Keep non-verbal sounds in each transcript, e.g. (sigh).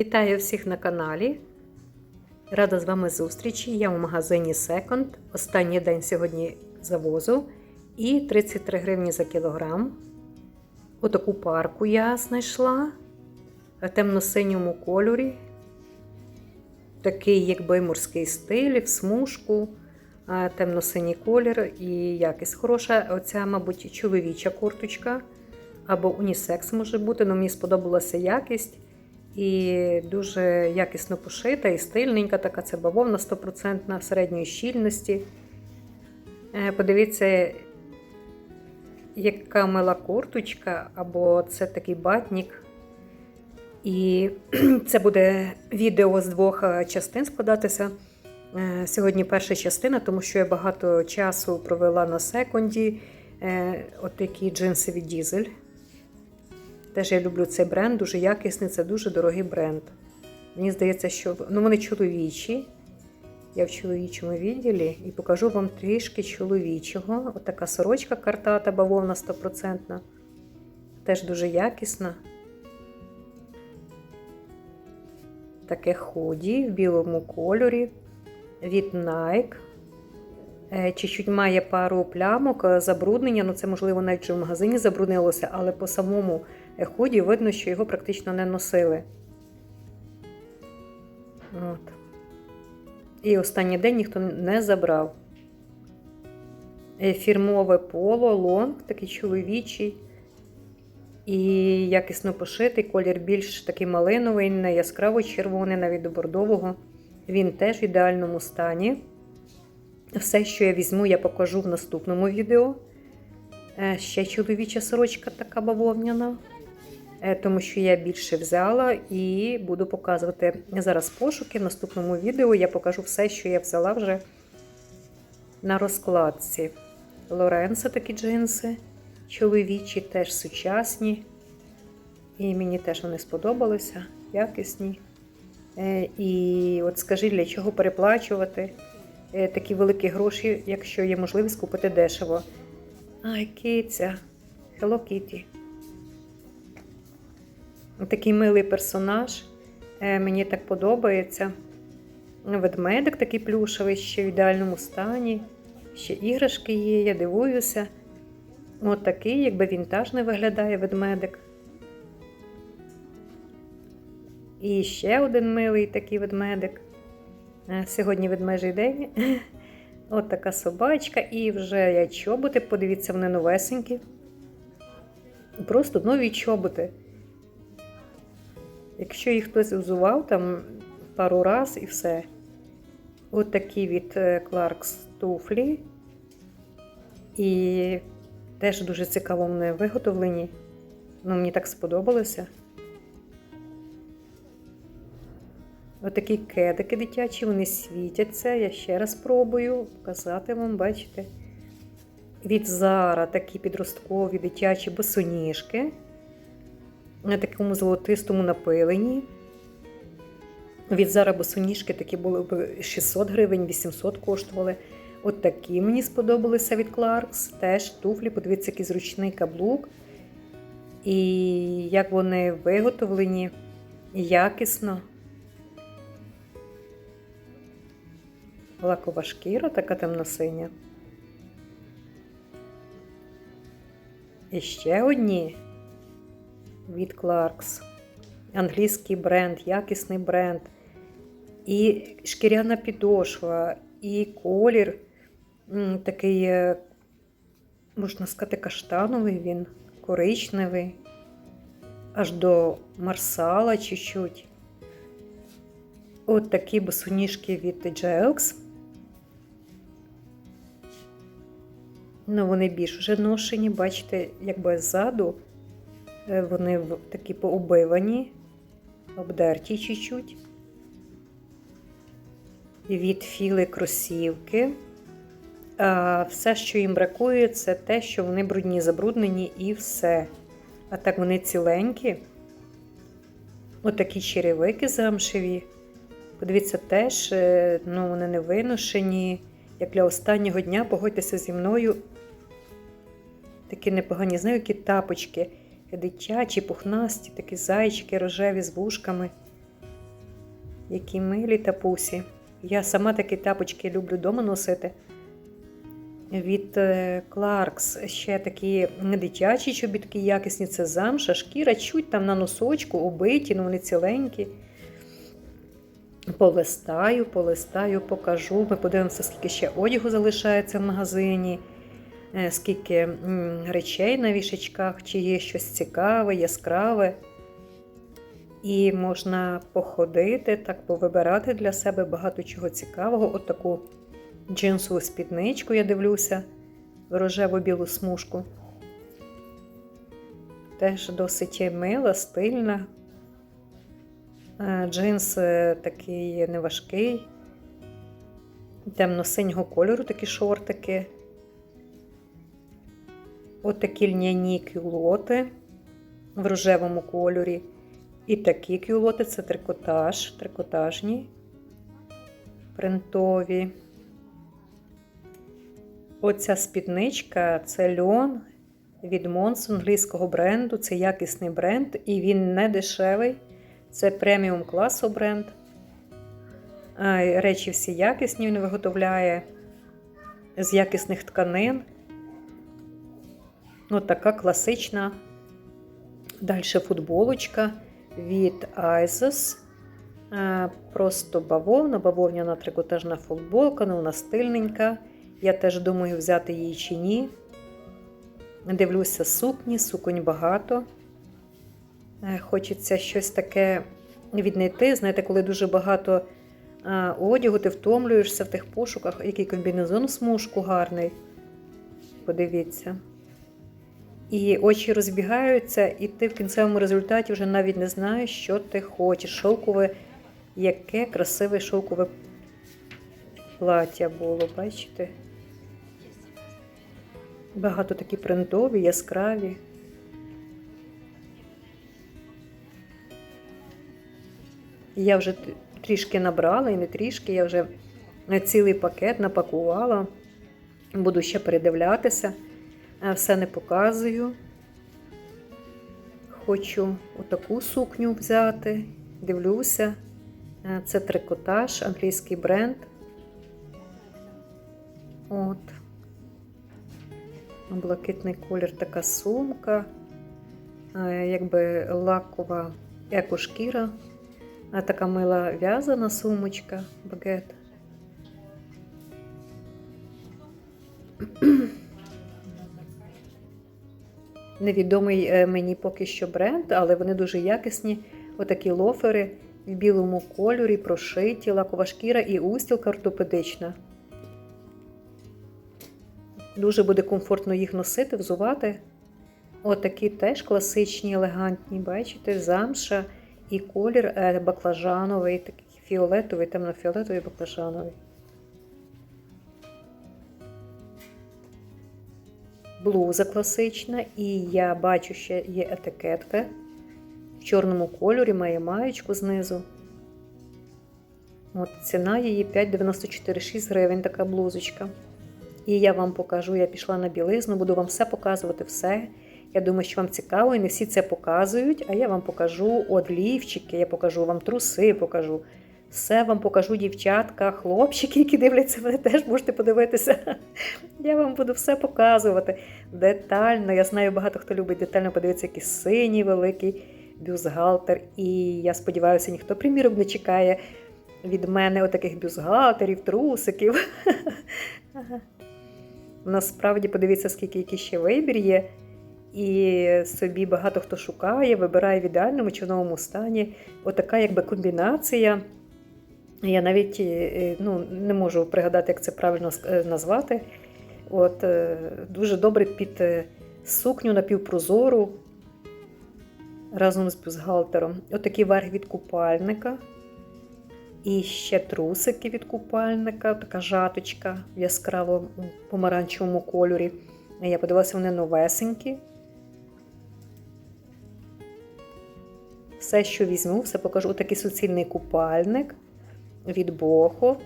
Вітаю всіх на каналі. Рада з вами зустрічі. Я у магазині Second. Останній день сьогодні завозу. І 33 гривні за кілограм. Отаку парку я знайшла в темно-синьому кольорі. Такий, якби морський стиль, в смужку, темно-синій колір і якість хороша. Оця, мабуть, чоловіча курточка або унісекс може бути, але мені сподобалася якість. І дуже якісно пошита і стильненька, така це бавовна 100% середньої щільності. Е, Подивіться, яка мила курточка, або це такий батнік. І (clears throat) це буде відео з двох е, частин складатися. Е, Сьогодні перша частина, тому що я багато часу провела на секунді. От такі джинси від Дізель. Теж я люблю цей бренд, дуже якісний, це дуже дорогий бренд. Мені здається, що ну, вони чоловічі. Я в чоловічому відділі і покажу вам трішки чоловічого. От така сорочка картата, бавовна 100%. Теж дуже якісна. Таке ході в білому кольорі від Nike. Е, Чуть-чуть має пару плямок е, забруднення, ну це можливо навіть в магазині забруднилося, але по самому ході видно, що його практично не носили. От. І останній день ніхто не забрав. Е, Фірмове поло, лонг, такий чоловічий. І якісно пошитий, колір більш такий малиновий, не яскраво червоний, навіть до бордового. Він теж в ідеальному стані. Все, що я візьму, я покажу в наступному відео. Е, Ще чоловіча сорочка така бавовняна, тому що я більше взяла і буду показувати зараз пошуки. В наступному відео я покажу все, що я взяла вже на розкладці. Лоренцо такі джинси, чоловічі, теж сучасні. І мені теж вони сподобалися, якісні. Е, І от скажи, для чого переплачувати е, такі великі гроші, якщо є можливість купити дешево. Ай, киця, Hello Kitty. Такий милий персонаж. Е, Мені так подобається. Ведмедик такий плюшевий, ще в ідеальному стані. Ще іграшки є, я дивуюся. От такий, якби вінтажний виглядає ведмедик. І ще один милий такий ведмедик. Е, Сьогодні ведмежий день. (laughs) От така собачка, і вже я чоботи, подивіться, вони новесенькі. Просто нові чоботи. Якщо їх хтось взував там пару раз і все. От такі від е, Clarks туфлі. І теж дуже цікаво вони виготовлені. Ну, мені так сподобалося. Отакі кедики дитячі, вони світяться. Я ще раз пробую показати вам, бачите. Від Зара такі підросткові дитячі босоніжки. На такому золотистому напиленні. Від Зара босоніжки такі були б 600 гривень, 800 коштували. От такі мені сподобалися від Clarks. Теж туфлі, подивіться, який зручний каблук. І як вони виготовлені якісно. Лакова шкіра, така темно-синя. І ще одні від Clarks. Англійський бренд, якісний бренд. І шкіряна підошва, і колір такий, е, можна сказати, каштановий він, коричневий, аж до марсала чуть-чуть. От такі босоніжки від JX. Ну, вони більш вже ношені, бачите, якби ззаду вони такі поубивані, обдерті чуть-чуть. Від філи кросівки. Все, що їм бракує, це те, що вони брудні, забруднені і все. А так вони ціленькі. Отакі черевики замшеві. Подивіться, теж е, ну, вони не виношені. Як для останнього дня, погодьтеся зі мною. Такі непогані, знаю, які тапочки. Дитячі, пухнасті, такі зайчики рожеві з вушками. Які милі тапусі. Я сама такі тапочки люблю вдома носити. Від е, Clarks ще такі дитячі чобітки якісні, це замша, шкіра, чуть там на носочку, убиті, ну вони ціленькі. Полистаю, полистаю, покажу. Ми подивимося, скільки ще одягу залишається в магазині, е, скільки речей на вішечках, чи є щось цікаве, яскраве. І можна походити, так повибирати для себе багато чого цікавого. От таку джинсову спідничку я дивлюся рожево-білу смужку. Теж досить мила, стильна. Е, Джинс е, такий неважкий, темно-синього кольору такі шортики. От такі льняні кюлоти в рожевому кольорі. І такі кюлоти це трикотаж, трикотажні, принтові. Оця спідничка це льон від Монс англійського бренду. Це якісний бренд, і він не дешевий. Це преміум класу бренд. Речі всі якісні, він виготовляє з якісних тканин. Ось така класична. Далі футболочка від Isis. Е, Просто бавовна, бавовняна трикотажна футболка, ну вона стильненька. Я теж думаю, взяти її чи ні. Дивлюся сукні, суконь багато. Е, Хочеться щось таке віднайти. Знаєте, коли дуже багато одягу, ти втомлюєшся в тих пошуках, який комбінезон смужку гарний. Подивіться. І очі розбігаються, і ти в кінцевому результаті вже навіть не знаєш, що ти хочеш. Шовкове, яке красиве шовкове плаття було, бачите? Багато такі принтові, яскраві. Я вже трішки набрала, і не трішки, я вже цілий пакет напакувала. Буду ще передивлятися. Е, Все не показую. Хочу отаку сукню взяти. Дивлюся. Е, Це трикотаж, англійський бренд. От. Блакитний колір така сумка. Е, Якби лакова екошкіра. Така мила в'язана сумочка, багет. Невідомий е, мені поки що бренд, але вони дуже якісні. Отакі лофери в білому кольорі, прошиті, лакова шкіра і устілка ортопедична. Дуже буде комфортно їх носити, взувати. Отакі теж класичні, елегантні, бачите, замша і колір е, баклажановий, такий фіолетовий, темно-фіолетовий баклажановий. Блуза класична, і я бачу, ще є етикетка. В чорному кольорі має маєчку знизу. От ціна її 5,94 6 гривень така блузочка. І я вам покажу, я пішла на білизну, буду вам все показувати, все. Я думаю, що вам цікаво, і не всі це показують, а я вам покажу от лівчики, я покажу вам труси, покажу. Все вам покажу, дівчатка, хлопчики, які дивляться, ви теж можете подивитися. Я вам буду все показувати детально. Я знаю, багато хто любить детально подивитися, який синій великий бюстгальтер. І я сподіваюся, ніхто приміром не чекає від мене отаких бюстгальтерів, трусиків. (laughs) Насправді, подивіться, скільки який ще вибір є. І собі багато хто шукає, вибирає в ідеальному чи новому стані. Отака якби комбінація. Я навіть е, ну, не можу пригадати, як це правильно е, назвати. От, е, дуже добре під е, сукню напівпрозору разом з бюстгальтером. Отакий верх від купальника. І ще трусики від купальника, така жаточка в яскравому помаранчевому кольорі. Я подивилася, вони новесенькі. Все, що візьму, все покажу. Такий суцільний купальник від Бохо.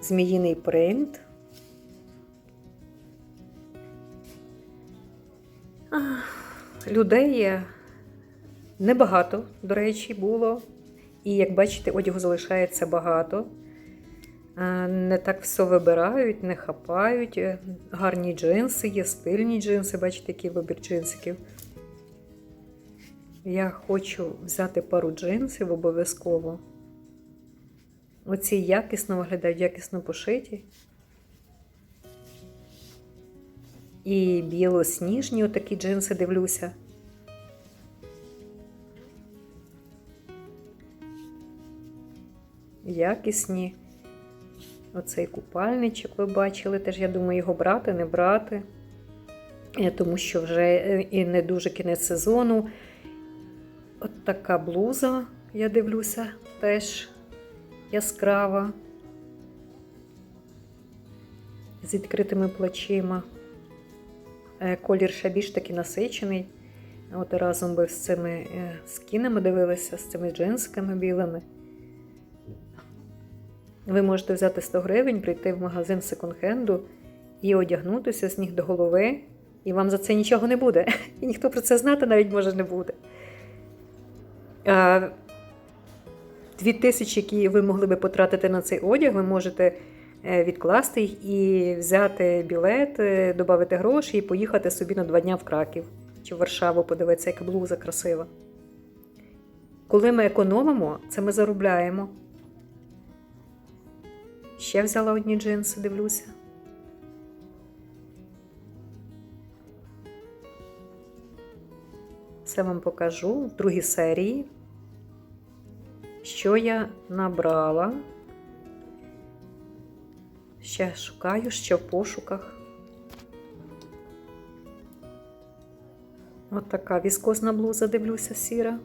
Зміїний принт. Людей небагато, до речі, було. І як бачите, одягу залишається багато. Е, Не так все вибирають, не хапають. Гарні джинси, є стильні джинси, бачите, який вибір джинсиків. Я хочу взяти пару джинсів обов'язково. Оці якісно виглядають, якісно пошиті. І білосніжні отакі джинси дивлюся. Якісні. Оцей купальничок ви бачили, теж я думаю, його брати, не брати. Е, Тому що вже е, і не дуже кінець сезону. От така блуза, я дивлюся, теж яскрава. З відкритими плечима. Е, Колір ще більш такий насичений. От разом би з цими е, скінами дивилися, з цими джинсиками білими. Ви можете взяти 100 гривень, прийти в магазин секонд-хенду і одягнутися з ніг до голови, і вам за це нічого не буде. (laughs) І ніхто про це знати навіть може не буде. А, Дві тисячі, які ви могли би потратити на цей одяг, ви можете е, відкласти їх і взяти білет, е, додати гроші і поїхати собі на два дня в Краків чи в Варшаву, подивитися, яка блуза красива. Коли ми економимо, це ми заробляємо. Ще взяла одні джинси, дивлюся. Все вам покажу в другій серії, що я набрала. Ще шукаю, що в пошуках. От така віскозна блуза, дивлюся, сіра.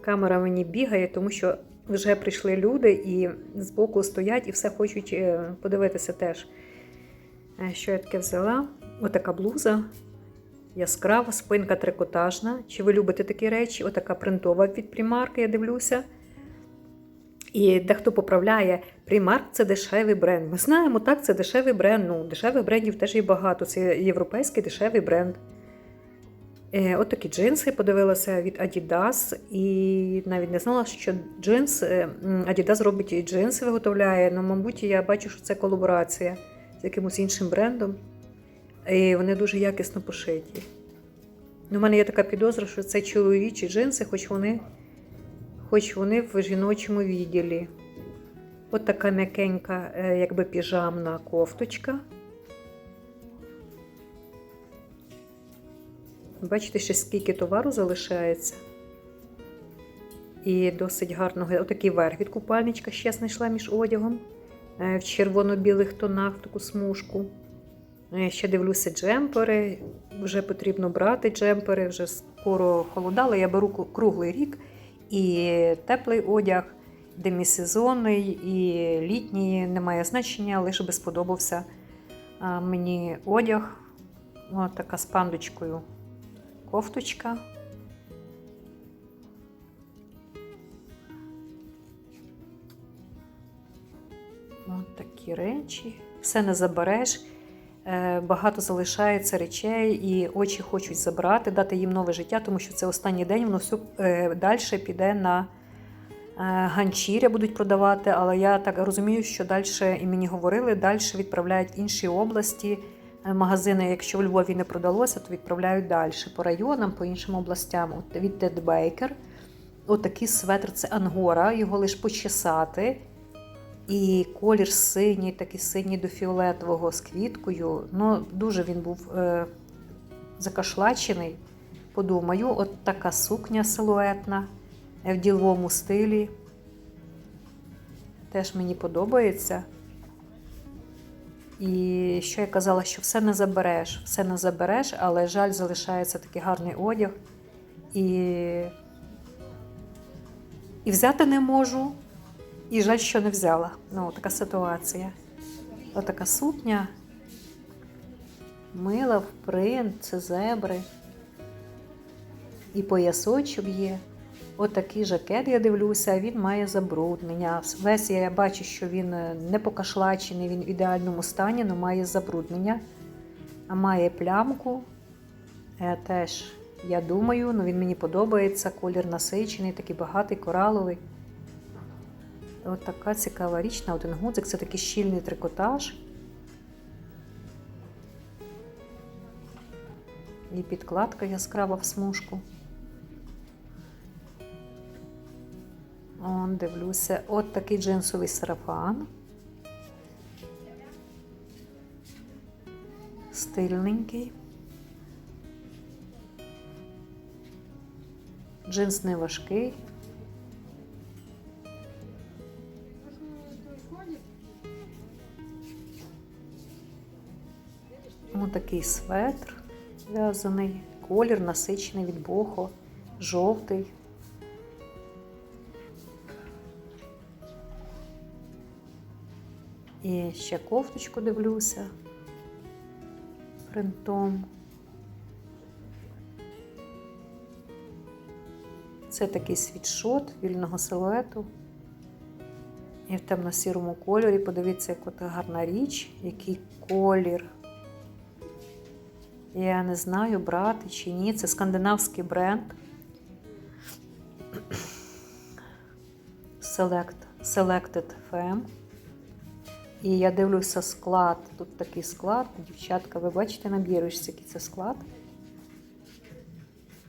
Камера мені бігає, тому що вже прийшли люди і збоку стоять і все хочуть е, подивитися теж. Е, Що я таке взяла? Отака блуза. Яскрава, спинка трикотажна. Чи ви любите такі речі? Отака принтова від примарки, я дивлюся. І дехто поправляє, Primark – це дешевий бренд. Ми знаємо, так, це дешевий бренд. Ну, дешевих брендів теж є багато. Це європейський дешевий бренд. Е, От такі джинси подивилася від Adidas, і навіть не знала, що джинс е, Adidas робить і джинси, виготовляє. Ну, мабуть, я бачу, що це колаборація з якимось іншим брендом. І вони дуже якісно пошиті. Ну, У мене є така підозра, що це чоловічі джинси, хоч вони, хоч вони в жіночому відділі. От така м'якенька, е, якби піжамна кофточка. Бачите, ще скільки товару залишається. І досить гарного. Отакий верх від купальничка ще знайшла між одягом е, в червоно-білих тонах таку смужку. Е, Ще дивлюся джемпери. Вже потрібно брати джемпери, вже скоро холодало. Я беру круглий рік і теплий одяг, демісезонний, і літній немає значення, лише би сподобався мені одяг. Ось така з пандочкою кофточка. От такі речі. Все не забереш. Е, Багато залишається речей, і очі хочуть забрати, дати їм нове життя, тому що це останній день, воно все далі піде на е, ганчіря, будуть продавати. Але я так розумію, що далі, і мені говорили, далі відправляють інші області. Е, Магазини, якщо в Львові не продалося, то відправляють далі по районам, по іншим областям. От від Тед Бейкер. Отакий светр це ангора, його лише почесати. І колір синій, такий синій до фіолетового з квіткою. Ну, дуже він був е, закашлачений. Подумаю, от така сукня силуетна е, в діловому стилі. Теж мені подобається. І що я казала, що все не забереш, все не забереш, але жаль, залишається такий гарний одяг. І, і взяти не можу. І жаль, що не взяла. Ну, така ситуація. Отака сукня. Мила в принт, це зебри. І поясочок є. Отакий жакет, я дивлюся, він має забруднення. Весь я бачу, що він е, не покашлачений, він в ідеальному стані, але має забруднення. А має плямку. Е, Теж Я думаю, ну він мені подобається. Колір насичений, такий багатий, кораловий. От така цікава річ на один гудзик. Це такий щільний трикотаж. І підкладка яскрава в смужку. Он, дивлюся, от такий джинсовий сарафан. Стильненький. Джинс не важкий. Такий светр в'язаний, колір насичений від бохо, жовтий. І ще кофточку дивлюся принтом. Це такий світшот вільного силуету. І в темно-сірому кольорі. Подивіться, яка гарна річ, який колір. Я не знаю, брати чи ні. Це скандинавський бренд. Select, Selected Femme. І я дивлюся склад. Тут такий склад. Дівчатка, ви бачите на бірочці, який це склад.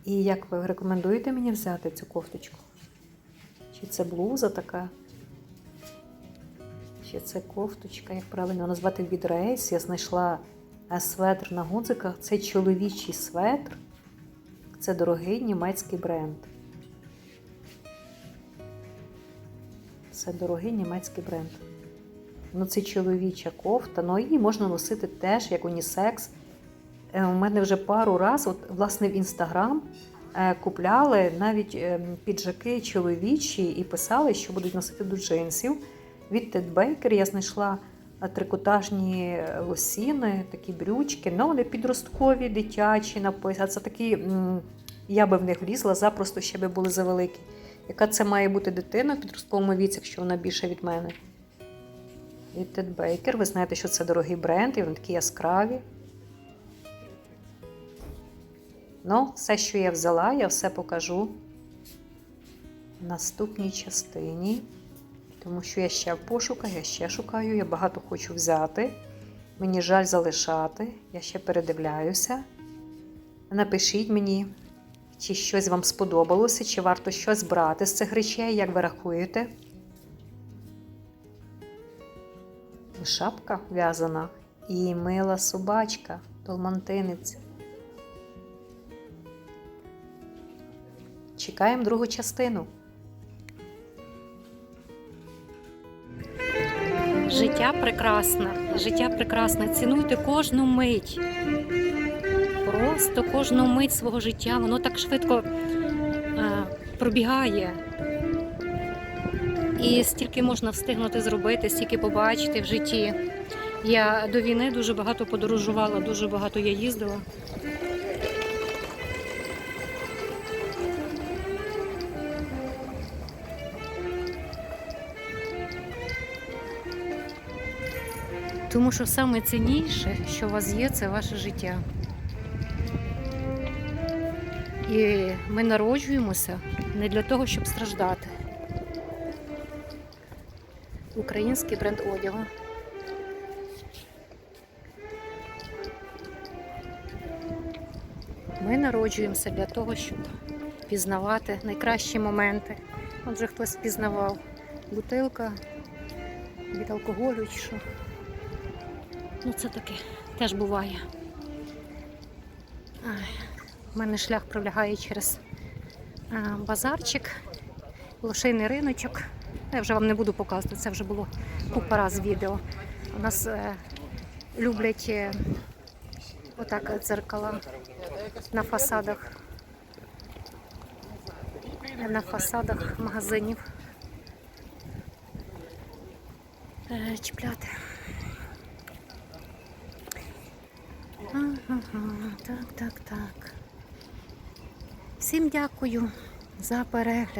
І як ви рекомендуєте мені взяти цю кофточку? Чи це блуза така? Чи це кофточка, як правильно назвати від рейс? Я знайшла е, светр на гудзиках. Це чоловічий светр. Це дорогий німецький бренд. Це дорогий німецький бренд. Ну, це чоловіча кофта, ну її можна носити теж як унісекс. Е, У мене вже пару разів, от, власне, в інстаграм е, купляли навіть е, піджаки чоловічі і писали, що будуть носити до джинсів. Від Ted Baker я знайшла трикотажні лосіни, такі брючки, ну вони підросткові, дитячі написано. Це такі, я би в них влізла, запросто ще би були завеликі. Яка це має бути дитина в підростковому віці, якщо вона більше від мене? Від Ted Baker. Ви знаєте, що це дорогий бренд, і вони такі яскраві. Ну, все, що я взяла, я все покажу в наступній частині. Тому що я ще в пошуках, я ще шукаю, я багато хочу взяти. Мені жаль залишати, я ще передивляюся. Напишіть мені, чи щось вам сподобалося, чи варто щось брати з цих речей, як ви рахуєте. Шапка в'язана, і мила собачка, долмантинець. Чекаємо другу частину. Життя прекрасне, життя прекрасне. Цінуйте кожну мить. Просто кожну мить свого життя. Воно так швидко е, пробігає. І стільки можна встигнути зробити, стільки побачити в житті. Я до війни дуже багато подорожувала, дуже багато я їздила. Тому що саме цінніше, що у вас є, це ваше життя. І ми народжуємося не для того, щоб страждати. Український бренд одягу. Ми народжуємося для того, щоб пізнавати найкращі моменти. Отже, хтось впізнавав бутилка від алкоголю чи що. Ну, це таке теж буває. У мене шлях пролягає через базарчик, лошейний риночок. Я вже вам не буду показувати, це вже було купа раз відео. У нас е, люблять е, отак дзеркала на фасадах. На фасадах магазинів. Е, чіпляти. Ага, так, так, так. Всім дякую за перегляд.